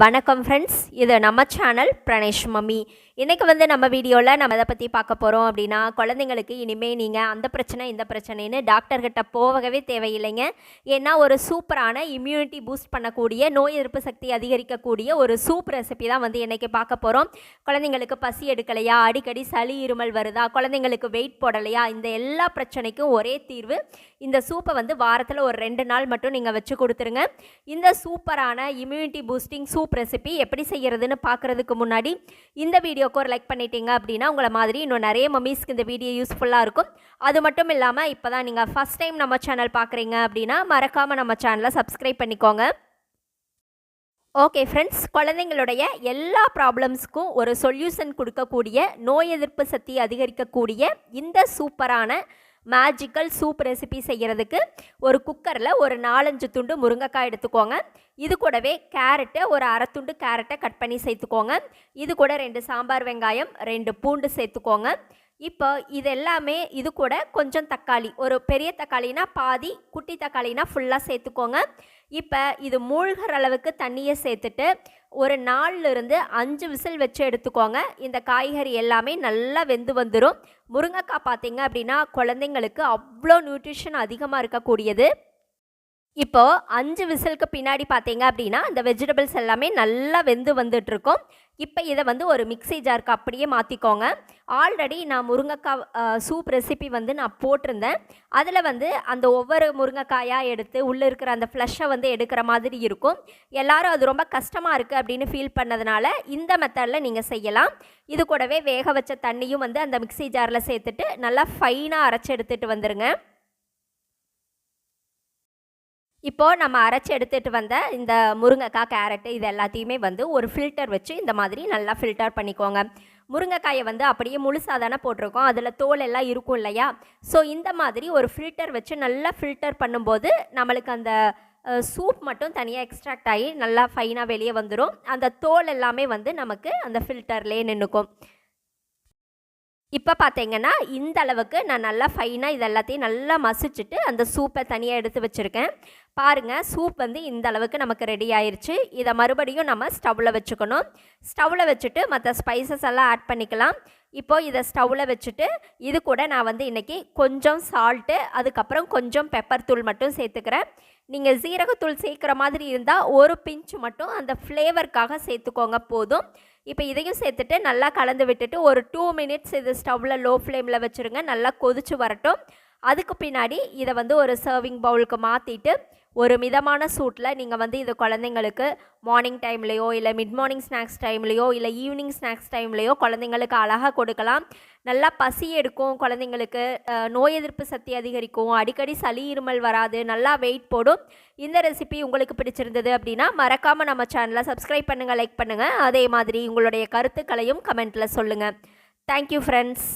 வணக்கம் ஃப்ரெண்ட்ஸ் இது நம்ம சேனல் பிரணேஷ் மம்மி. இன்றைக்கி வந்து நம்ம வீடியோவில் நம்ம அதை பற்றி பார்க்க போகிறோம் அப்படின்னா குழந்தைங்களுக்கு இனிமேல் நீங்கள் அந்த பிரச்சனை இந்த பிரச்சனைன்னு டாக்டர்கிட்ட போகவே தேவையில்லைங்க. ஏன்னா ஒரு சூப்பரான இம்யூனிட்டி பூஸ்ட் பண்ணக்கூடிய நோய் எதிர்ப்பு சக்தி அதிகரிக்கக்கூடிய ஒரு சூப் ரெசிபி தான் வந்து இன்றைக்கி பார்க்க போகிறோம் குழந்தைங்களுக்கு பசி எடுக்கலையா? அடிக்கடி சளி இருமல் வருதா? குழந்தைங்களுக்கு வெயிட் போடலையா? இந்த எல்லா பிரச்சனைக்கும் ஒரே தீர்வு இந்த சூப்பை வந்து வாரத்தில் ஒரு ரெண்டு நாள் மட்டும் நீங்கள் வச்சு கொடுத்துருங்க. இந்த சூப்பரான இம்யூனிட்டி பூஸ்டிங் சூப் ரெசிபி எப்படி செய்கிறதுன்னு பார்க்குறதுக்கு முன்னாடி இந்த வீடியோ வீடியோக்கு ஒரு லைக் பண்ணிட்டீங்க அப்படின்னா உங்களை மாதிரி இன்னும் நிறைய மம்மீஸ்க்கு இந்த வீடியோ யூஸ்ஃபுல்லாக இருக்கும். அது மட்டும் இல்லாமல் இப்போ தான் நீங்கள் ஃபஸ்ட் டைம் நம்ம சேனல் பார்க்குறீங்க அப்படின்னா மறக்காமல் நம்ம சேனலை சப்ஸ்கிரைப் பண்ணிக்கோங்க. ஓகே ஃப்ரெண்ட்ஸ் குழந்தைங்களுடைய எல்லா ப்ராப்ளம்ஸ்க்கும் ஒரு சொல்யூஷன் கொடுக்கக்கூடிய நோய் எதிர்ப்பு சக்தி அதிகரிக்கக்கூடிய இந்த சூப்பரான மேஜிக்கல் சூப் ரெசிபி செய்கிறதுக்கு ஒரு குக்கரில் ஒரு நாலஞ்சு துண்டு முருங்கைக்காய் எடுத்துக்கோங்க. இது கூடவே கேரட்டை ஒரு அரை துண்டு கேரட்டை கட் பண்ணி சேர்த்துக்கோங்க. இது கூட ரெண்டு சாம்பார் வெங்காயம் ரெண்டு பூண்டு சேர்த்துக்கோங்க. இப்போ இது எல்லாமே இது கூட கொஞ்சம் தக்காளி ஒரு பெரிய தக்காளினா பாதி குட்டி தக்காளினா ஃபுல்லாக சேர்த்துக்கோங்க. இப்போ இது மூழ்கிற அளவுக்கு தண்ணியை சேர்த்துட்டு ஒரு நாலுலேருந்து அஞ்சு விசில் வச்சு எடுத்துக்கோங்க. இந்த காய்கறி எல்லாமே நல்லா வெந்து வந்துடும் முருங்கைக்காய் பார்த்தீங்க அப்படின்னா குழந்தைங்களுக்கு அவ்வளோ நியூட்ரிஷன் அதிகமாக இருக்கக்கூடியது. இப்போ அஞ்சு விசிலுக்கு பின்னாடி பார்த்தீங்க அப்படின்னா அந்த வெஜிடபிள்ஸ் எல்லாமே நல்லா வெந்து வந்துட்டுருக்கும். இப்போ இதை வந்து ஒரு மிக்ஸி ஜாருக்கு அப்படியே மாற்றிக்கோங்க ஆல்ரெடி நான் முருங்கைக்காய் சூப் ரெசிபி வந்து நான் போட்டிருந்தேன். அதில் வந்து அந்த ஒவ்வொரு முருங்கைக்காயாக எடுத்து உள்ளே இருக்கிற அந்த ஃப்ளஷை வந்து எடுக்கிற மாதிரி இருக்கும். எல்லாரும் அது ரொம்ப கஷ்டமாக இருக்குது அப்படின்னு ஃபீல் பண்ணதுனால இந்த மெத்தடில் நீங்கள் செய்யலாம். இது கூடவே வேக வச்ச தண்ணியும் வந்து அந்த மிக்ஸி ஜாரில் சேர்த்துட்டு நல்லா ஃபைனாக அரைச்சி எடுத்துகிட்டு வந்துடுங்க இப்போது நம்ம அரைச்சி எடுத்துகிட்டு வந்த இந்த முருங்கைக்காய் கேரட்டு இது எல்லாத்தையுமே வந்து ஒரு ஃபில்டர் வச்சு இந்த மாதிரி நல்லா ஃபில்டர் பண்ணிக்கோங்க. முருங்கைக்காயை வந்து அப்படியே முழுசாக தானே போட்டிருக்கோம். அதில் தோல் எல்லாம் இருக்கும் இல்லையா? ஸோ இந்த மாதிரி ஒரு ஃபில்டர் வச்சு நல்லா ஃபில்டர் பண்ணும்போது நம்மளுக்கு அந்த சூப் மட்டும் தனியாக எக்ஸ்ட்ராக்ட் ஆகி நல்லா ஃபைனாக வெளியே வந்துடும் அந்த தோல் எல்லாமே வந்து நமக்கு அந்த ஃபில்டர்லேயே நின்றுக்கும் இப்போ பார்த்தீங்கன்னா இந்த அளவுக்கு நான் நல்லா ஃபைனாக இது எல்லாத்தையும் நல்லா மசிச்சுட்டு அந்த சூப்பை தனியாக எடுத்து வச்சுருக்கேன். பாருங்கள் சூப் வந்து இந்த அளவுக்கு நமக்கு ரெடி ஆயிடுச்சு இதை மறுபடியும் நம்ம ஸ்டவ்வில் வச்சுக்கணும். ஸ்டவ்வில் வச்சுட்டு மற்ற ஸ்பைசஸ் எல்லாம் ஆட் பண்ணிக்கலாம். இப்போது இதை ஸ்டவ்வில் வச்சுட்டு இது கூட நான் வந்து இன்றைக்கி கொஞ்சம் சால்ட்டு அதுக்கப்புறம் கொஞ்சம் பெப்பர் தூள் மட்டும் சேர்த்துக்கிறேன். நீங்கள் சீரகத்தூள் சேர்க்குற மாதிரி இருந்தால் ஒரு பிஞ்சு மட்டும் அந்த ஃப்ளேவருக்காக சேர்த்துக்கோங்க போதும். இப்போ இதையும் சேர்த்துட்டு நல்லா கலந்து விட்டுட்டு ஒரு டூ மினிட்ஸ் இது ஸ்டவ்வில் லோ ஃப்ளேமில் வச்சுருங்க. நல்லா கொதிச்சு வரட்டும். அதுக்கு பின்னாடி இதை வந்து ஒரு சர்விங் பவுலுக்கு மாற்றிட்டு ஒரு மிதமான சூட்டில் நீங்கள் வந்து இது குழந்தைங்களுக்கு மார்னிங் டைம்லேயோ இல்லை மிட் மார்னிங் ஸ்நாக்ஸ் டைம்லேயோ இல்லை ஈவினிங் ஸ்நாக்ஸ் டைம்லேயோ குழந்தைங்களுக்கு அழகாக கொடுக்கலாம். நல்லா பசி எடுக்கும் குழந்தைங்களுக்கு நோய் எதிர்ப்பு சக்தி அதிகரிக்கும் அடிக்கடி சளி இருமல் வராது நல்லா வெயிட் போடும். இந்த ரெசிபி உங்களுக்கு பிடிச்சிருந்தது அப்படின்னா மறக்காமல் நம்ம சேனலை சப்ஸ்கிரைப் பண்ணுங்கள் லைக் பண்ணுங்கள் அதே மாதிரி உங்களுடைய கருத்துக்களையும் கமெண்ட்டில் சொல்லுங்கள் தேங்க்யூ ஃப்ரெண்ட்ஸ்